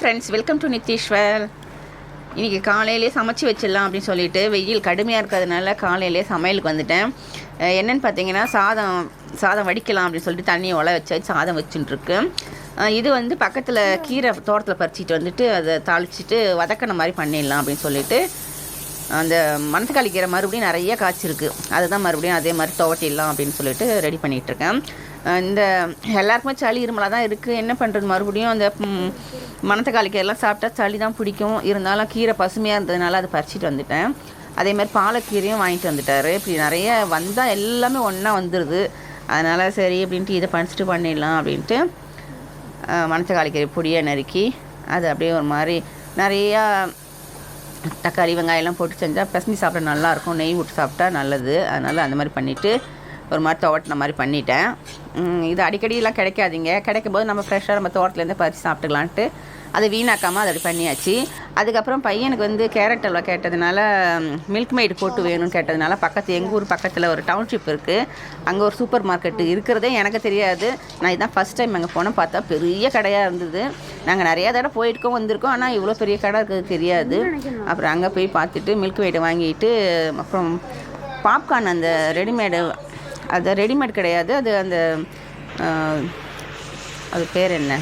Friends welcome to Nitheeswar இன்றைக்கி காலையிலே சமைச்சு வச்சிடலாம் அப்படின்னு சொல்லிட்டு வெயில் கடுமையாக இருக்கிறதுனால காலையிலே சமையலுக்கு வந்துட்டேன். என்னென்னு பார்த்தீங்கன்னா சாதம் சாதம் வடிக்கலாம் அப்படின்னு சொல்லிட்டு தண்ணியை உல வச்சு சாதம் வச்சுட்டுருக்கு இது வந்து பக்கத்தில் கீரை தோட்டத்தில் பறிச்சிட்டு வந்துட்டு அதை தாளிச்சிட்டு வதக்கின மாதிரி பண்ணிடலாம் அப்படின்னு சொல்லிட்டு அந்த மணத்தக்காளி கீரை மறுபடியும் நிறைய காய்ச்சிருக்கு அதுதான் மறுபடியும் அதே மாதிரி துவட்டிடலாம் அப்படின்னு சொல்லிட்டு ரெடி பண்ணிகிட்ருக்கேன் இந்த எல்லாருக்குமே சளி இருமலாக தான் இருக்குது என்ன பண்ணுறது மறுபடியும் அந்த மணத்தக்காளி கீரைலாம் சாப்பிட்டா சளி தான் பிடிக்கும். இருந்தாலும் கீரை பசுமையாக இருந்ததுனால அதை பறிச்சிட்டு வந்துட்டேன். அதே மாதிரி பாலக்கீரையும் வாங்கிட்டு வந்துட்டார். இப்படி நிறைய வந்தால் எல்லாமே ஒன்றா வந்துடுது அதனால் சரி அப்படின்ட்டு இதை பறிச்சிட்டு பண்ணிடலாம் அப்படின்ட்டு மணத்தக்காளி கீரை பொடியை நறுக்கி அது அப்படியே ஒரு மாதிரி நிறையா தக்காளி வெங்காயம்லாம் போட்டு செஞ்சால் பிசைஞ்சு சாப்பிட நல்லாயிருக்கும். நெய் விட்டு சாப்பிட்டா நல்லது. அதனால் அந்த மாதிரி பண்ணிவிட்டு ஒரு மாதிரி துவட்டின மாதிரி பண்ணிட்டேன். இது அடிக்கடியெல்லாம் கிடைக்காதீங்க. கிடைக்கும் போது நம்ம ஃப்ரெஷ்ஷாக நம்ம தோட்டத்துலேருந்து பறித்து சாப்பிட்டுக்கலான்ட்டு அதை வீணாக்காமல் அதை அப்படி பண்ணியாச்சு. அதுக்கப்புறம் பையனுக்கு வந்து கேரட் அல்வா கேட்டதுனால மில்க் மெய்டு போட்டு வேணும்னு கேட்டதுனால பக்கத்து எங்கள் ஊர் பக்கத்தில் ஒரு டவுன்ஷிப் இருக்குது அங்கே ஒரு சூப்பர் மார்க்கெட்டு இருக்கிறதே எனக்கு தெரியாது. நான் இதான் ஃபஸ்ட் டைம் அங்கே போனேன். பார்த்தா பெரிய கடையாக இருந்தது. நாங்கள் நிறையா தடவை போயிருக்கோம் வந்திருக்கோம். ஆனால் இவ்வளோ பெரிய கடை இருக்கிறது தெரியாது. அப்புறம் அங்கே போய் பார்த்துட்டு மில்க் மெய்டு வாங்கிட்டு அப்புறம் பாப்கார்ன் அந்த ரெடிமேடு அது ரெடிமேட் கிடையாது. அது அந்த அது பேர் என்ன?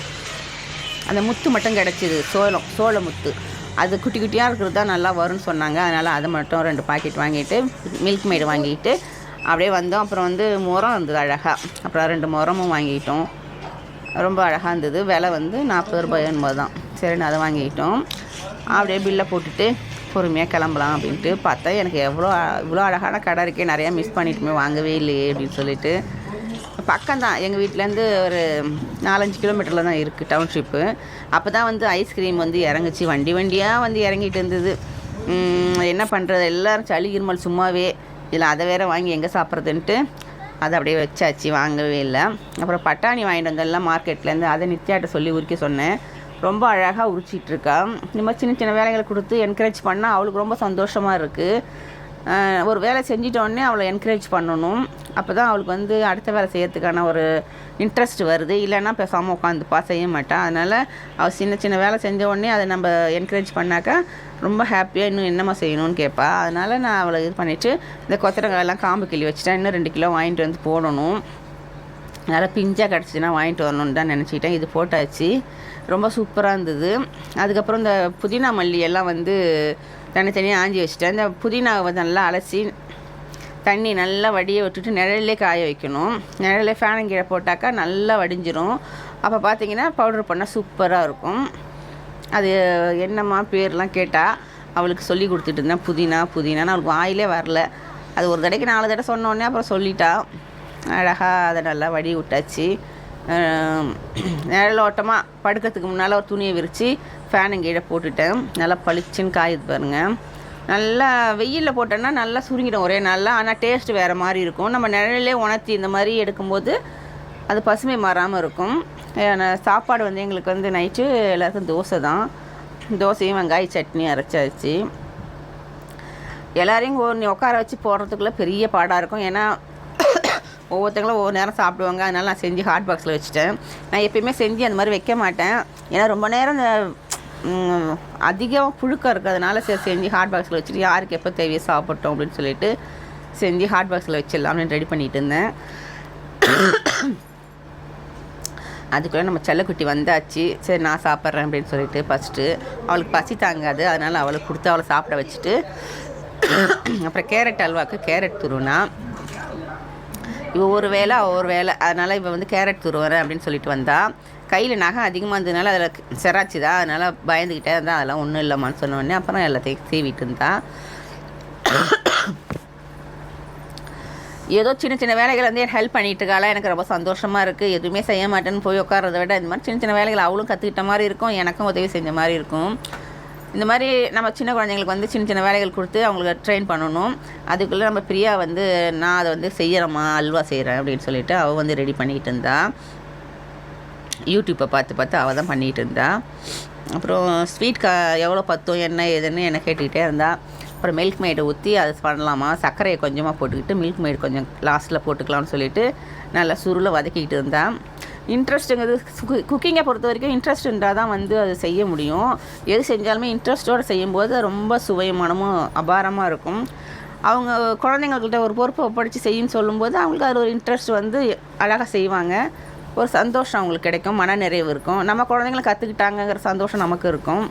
அந்த முத்து மட்டும் கிடச்சிது. சோளம் சோள முத்து. அது குட்டி குட்டியாக இருக்கிறது தான் நல்லா வரும்னு சொன்னாங்க. அதனால் அதை மட்டும் ரெண்டு பாக்கெட் வாங்கிட்டு மில்க் மேடு வாங்கிட்டு அப்படியே வந்தோம். அப்புறம் வந்து முரம் இருந்தது அழகாக அப்புறம் ரெண்டு முரமும் வாங்கிட்டோம். ரொம்ப அழகாக இருந்தது. விலை வந்து நாற்பது ரூபாய் என்பது தான். சரின்னு அதை வாங்கிக்கிட்டோம். அப்படியே பில்லை போட்டுட்டு பொறுமையாக கிளம்பலாம் அப்படின்ட்டு பார்த்தா எனக்கு எவ்வளோ இவ்வளோ அழகான கடை இருக்கே நிறையா மிஸ் பண்ணிட்டுமே வாங்கவே இல்லையே அப்படின்னு சொல்லிட்டு. பக்கம்தான் எங்கள் வீட்டிலேருந்து ஒரு நாலஞ்சு கிலோமீட்டரில் தான் இருக்குது டவுன்ஷிப்பு அப்போ தான் வந்து ஐஸ்கிரீம் வந்து இறங்குச்சு. வண்டி வண்டியாக வந்து இறங்கிட்டு இருந்தது. என்ன பண்ணுறது எல்லோரும் சளி இருமல் சும்மாவே. இதில் அதை வேற வாங்கி எங்கே சாப்பிட்றதுன்ட்டு அதை அப்படியே வச்சாச்சு வாங்கவே இல்லை. அப்புறம் பட்டாணி வாங்கிட்டு வந்தெல்லாம் மார்க்கெட்லேருந்து அதை நித்யாட்ட சொல்லி உரிக்க சொன்னேன். ரொம்ப அழகாக உரிச்சிட்டு இருக்கா. இந்த மாதிரி சின்ன சின்ன வேலைகளை கொடுத்து என்கரேஜ் பண்ணால் அவளுக்கு ரொம்ப சந்தோஷமாக இருக்குது ஒரு வேலை செஞ்சிட்டோடனே அவளை என்கரேஜ் பண்ணணும். அப்போ தான் அவளுக்கு வந்து அடுத்த வேலை செய்யறதுக்கான ஒரு இன்ட்ரெஸ்ட் வருது. இல்லைன்னா பேசாமல் உட்காந்துப்பா செய்ய மாட்டான் அதனால் அவள் சின்ன சின்ன வேலை செஞ்ச உடனே அதை நம்ம என்கரேஜ் பண்ணாக்கா ரொம்ப ஹாப்பியாக இன்னும் என்னம்மா செய்யணும்னு கேட்பா அதனால் நான் அவளை இது பண்ணிவிட்டு இந்த கொத்தரங்காயெல்லாம் காம்பு கிள்ளி வச்சுட்டேன் இன்னும் ரெண்டு கிலோ வாங்கிட்டு வந்து போடணும். நல்லா பிஞ்சாக கிடச்சின்னா வாங்கிட்டு வரணும்னு தான் நினச்சிக்கிட்டேன் இது போட்டாச்சு. ரொம்ப சூப்பராக இருந்தது. அதுக்கப்புறம் இந்த புதினா மல்லி எல்லாம் வந்து தனித்தனியாக ஆஞ்சி வச்சுட்டேன். இந்த புதினாவை வந்து நல்லா அலசி தண்ணி நல்லா வடிய விட்டுட்டு நிழல்லே காய வைக்கணும். நிழலே ஃபேனங்கீழே போட்டாக்கா நல்லா வடிஞ்சிரும். அப்போ பார்த்தீங்கன்னா பவுடர் பண்ணால் சூப்பராக இருக்கும். அது என்னம்மா பேர்லாம் கேட்டால் அவளுக்கு சொல்லி கொடுத்துட்டு இருந்தேன் புதினா புதினான்னு. அவளுக்கு வாயிலே வரல. அது ஒரு தடவைக்கு நாலு தடவை சொன்னோடனே அப்புறம் சொல்லிட்டா. அழகாக அதை நல்லா வடி விட்டாச்சு. நிழலோட்டமாக படுக்கிறதுக்கு முன்னால் ஒரு துணியை விரித்து ஃபேனு கீழே போட்டுட்டேன். நல்லா பளிச்சுன்னு காயுது பாருங்கள் நல்லா வெயிலில் போட்டோன்னா நல்லா சுருங்கிடும் ஒரே நாளில். ஆனால் டேஸ்ட் வேறு மாதிரி இருக்கும். நம்ம நிழலே உணர்த்தி இந்த மாதிரி எடுக்கும்போது அது பசுமை மாறாமல் இருக்கும். சாப்பாடு வந்து எங்களுக்கு வந்து நைட்டு எல்லாருக்கும் தோசை தான். தோசையும் வெங்காய சட்னி அரைச்சாச்சு. எல்லாரையும் ஒன்று உட்கார வச்சு போடுறதுக்குள்ளே பெரிய பாடாக இருக்கும். ஏன்னா ஒவ்வொருத்தங்களும் ஒவ்வொரு நேரம் சாப்பிடுவாங்க. அதனால நான் செஞ்சு ஹாட் பாக்ஸில் வச்சுட்டேன். நான் எப்பயுமே செஞ்சு அந்த மாதிரி வைக்க மாட்டேன். ஏன்னா ரொம்ப நேரம் இந்த அதிகம் புழுக்கம் இருக்கிறதுனால சரி செஞ்சு ஹாட் பாக்ஸில் வச்சுட்டு யாருக்கு எப்போ தேவையோ சாப்பிட்டோம் அப்படின்னு சொல்லிட்டு செஞ்சு ஹாட் பாக்ஸில் வச்சிடலாம்னு ரெடி பண்ணிட்டு இருந்தேன். அதுக்குள்ளே நம்ம செல்லக்குட்டி வந்தாச்சு. சரி நான் சாப்பிட்றேன் அப்படின்னு சொல்லிட்டு ஃபஸ்ட்டு அவளுக்கு பசி தாங்காது. அதனால் அவளுக்கு கொடுத்து அவளை சாப்பிட வச்சுட்டு அப்புறம் கேரட் அல்வாக்கு கேரட் துருனா இப்போ ஒரு வேலை ஒரு வேலை அதனால் இப்போ வந்து கேரட் துருவுறேன் அப்படின்னு சொல்லிட்டு வந்தா. கையில் நகை அதிகமாக இருந்ததுனால அதில் செராச்சுதா அதனால் பயந்துக்கிட்டே இருந்தால் அதெல்லாம் ஒன்றும் இல்லைம்மான்னு சொன்னோடனே அப்புறம் எல்லாத்தையும் சீவிட்டு இருந்தா. ஏதோ சின்ன சின்ன வேலைகள் வந்து ஹெல்ப் பண்ணிட்டு இருக்காளா? எனக்கு ரொம்ப சந்தோஷமாக இருக்குது எதுவுமே செய்ய மாட்டேன்னு போய் உட்காரத விட இந்த மாதிரி சின்ன சின்ன வேலைகள் அவளும் கற்றுக்கிட்ட மாதிரி இருக்கும். எனக்கும் உதவி செஞ்ச மாதிரி இருக்கும். இந்த மாதிரி நம்ம சின்ன குழந்தைங்களுக்கு வந்து சின்ன சின்ன வேலைகள் கொடுத்து அவங்களுக்கு ட்ரெயின் பண்ணணும். அதுக்குள்ளே நம்ம பிரியா வந்து நான் அதை வந்து செய்கிறேம்மா அல்வா செய்கிறேன் அப்படின்னு சொல்லிட்டு அவள் வந்து ரெடி பண்ணிக்கிட்டு இருந்தா. யூடியூப்பை பார்த்து பார்த்து அவள் தான் பண்ணிகிட்டு இருந்தா. அப்புறம் ஸ்வீட் கா எவ்வளோ பத்தும் என்ன ஏதுன்னு என்னை கேட்டுக்கிட்டே இருந்தா. அப்புறம் மில்க் மேடை ஊற்றி அது பண்ணலாமா? சர்க்கரையை கொஞ்சமாக போட்டுக்கிட்டு மில்க் மேடு கொஞ்சம் லாஸ்ட்டில் போட்டுக்கலாம்னு சொல்லிட்டு நல்லா சுருளை வதக்கிக்கிட்டு இருந்தேன் இன்ட்ரெஸ்ட்டுங்கிறது குக்கிங்கை பொறுத்த வரைக்கும் இன்ட்ரெஸ்ட் இருந்தால் தான் வந்து அது செய்ய முடியும். எது செஞ்சாலுமே இன்ட்ரெஸ்ட்டோடு செய்யும்போது ரொம்ப சுவைமனமும் அபாரமாக இருக்கும். அவங்க குழந்தைங்கக்கிட்ட ஒரு பொறுப்பை ஒப்படைச்சு செய்யுன்னு சொல்லும்போது அவங்களுக்கு அது ஒரு இன்ட்ரெஸ்ட் வந்து அழகாக செய்வாங்க. ஒரு சந்தோஷம் அவங்களுக்கு கிடைக்கும் மன நிறைவு இருக்கும். நம்ம குழந்தைங்கள கற்றுக்கிட்டாங்கங்கிற சந்தோஷம் நமக்கு இருக்கும்.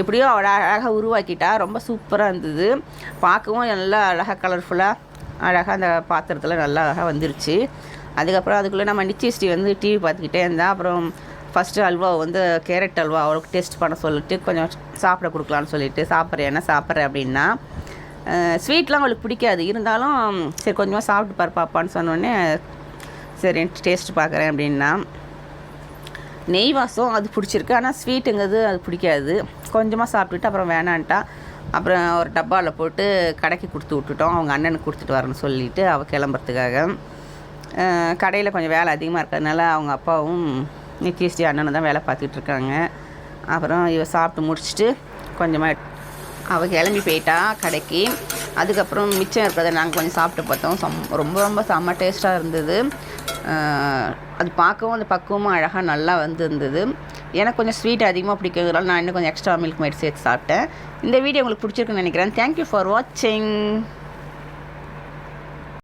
எப்படியோ அவளை அழகாக உருவாக்கிட்டா ரொம்ப சூப்பராக இருந்தது. பார்க்கவும் நல்லா அழகாக கலர்ஃபுல்லாக அழகாக அந்த பாத்திரத்தில் நல்லா அழகாக வந்துருச்சு. அதுக்கப்புறம் அதுக்குள்ளே நம்ம நிச்சயஸ்ரீ வந்து டிவி பார்த்துக்கிட்டே இருந்தால் அப்புறம் ஃபஸ்ட்டு அல்வா வந்து கேரட் அல்வா அவளுக்கு டேஸ்ட் பண்ண சொல்லிட்டு கொஞ்சம் சாப்பிட கொடுக்கலான்னு சொல்லிட்டு சாப்பிட்றேன் என்ன சாப்பிட்றேன் அப்படின்னா ஸ்வீட்லாம் அவளுக்கு பிடிக்காது. இருந்தாலும் சரி கொஞ்சமாக சாப்பிட்டு பாரு பாப்பான்னு சொன்னோடனே சரி டேஸ்ட் பார்க்குறேன் அப்படின்னா நெய் வாசம் அது பிடிச்சிருக்கு. ஆனால் ஸ்வீட்டுங்கிறது அது பிடிக்காது. கொஞ்சமாக சாப்பிட்டுட்டு அப்புறம் வேணான்ட்டா அப்புறம் ஒரு டப்பாவில் போட்டு கடைக்கு கொடுத்து விட்டுட்டோம். அவங்க அண்ணனுக்கு கொடுத்துட்டு வரேன்னு சொல்லிவிட்டு அவள் கிளம்புறதுக்காக. கடையில் கொஞ்சம் வேலை அதிகமாக இருக்கிறதுனால அவங்க அப்பாவும் நித்யஸ்ரீ அண்ணனும் தான் வேலை பார்த்துக்கிட்டு இருக்காங்க. அப்புறம் இவ சாப்பிட்டு முடிச்சுட்டு கொஞ்சமாக அவள் கிளம்பி போயிட்டா கடைக்கு. அதுக்கப்புறம் மிச்சம் இருக்கிறத நாங்கள் கொஞ்சம் சாப்பிட்டு பார்த்தோம். சம் ரொம்ப ரொம்ப செம்ம டேஸ்ட்டாக இருந்தது. அது பார்க்கவும் அந்த பக்குவமும் அழகாக நல்லா வந்து இருந்தது எனக்கு கொஞ்சம் ஸ்வீட் அதிகமாக பிடிக்கிறதுனால நான் இன்னும் கொஞ்சம் எக்ஸ்ட்ரா மில்க் மேட் சேர்த்து சாப்பிட்டேன். இந்த வீடியோ உங்களுக்கு பிடிச்சிருக்குன்னு நினைக்கிறேன். தேங்க்யூ ஃபார் வாட்சிங்